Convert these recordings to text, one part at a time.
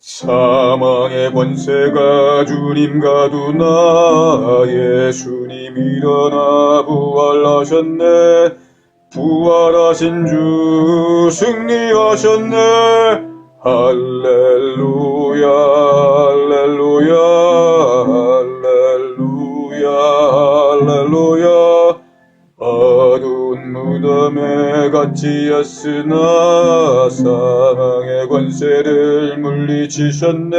사망의 권세가 주님과도 나 예수님 일어나 부활하셨네. 부활하신 주 승리하셨네. 할렐루야 할렐루야 할렐루야 무덤에 갇히었으나 사망의 권세를 물리치셨네.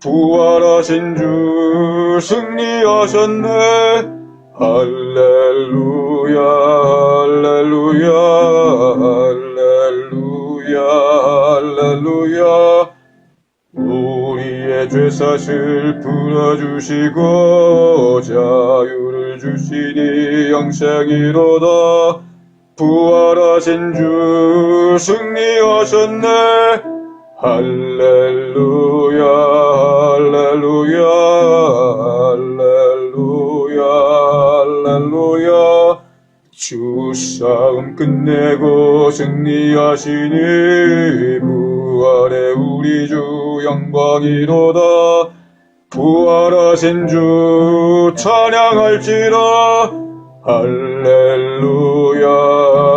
부활하신 주 승리하셨네. 할렐루야 할렐루야 할렐루야 할렐루야 죄사실 풀어주시고 자유를 주시니 영생이로다. 부활하신 주 승리하셨네. 할렐루야 할렐루야 할렐루야 할렐루야. 주 싸움 끝내고 승리하시니 부활의 우리 주 영광이로다. 부활하신 주 찬양할지라. 할렐루야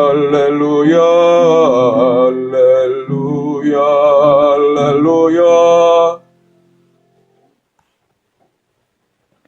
할렐루야 할렐루야.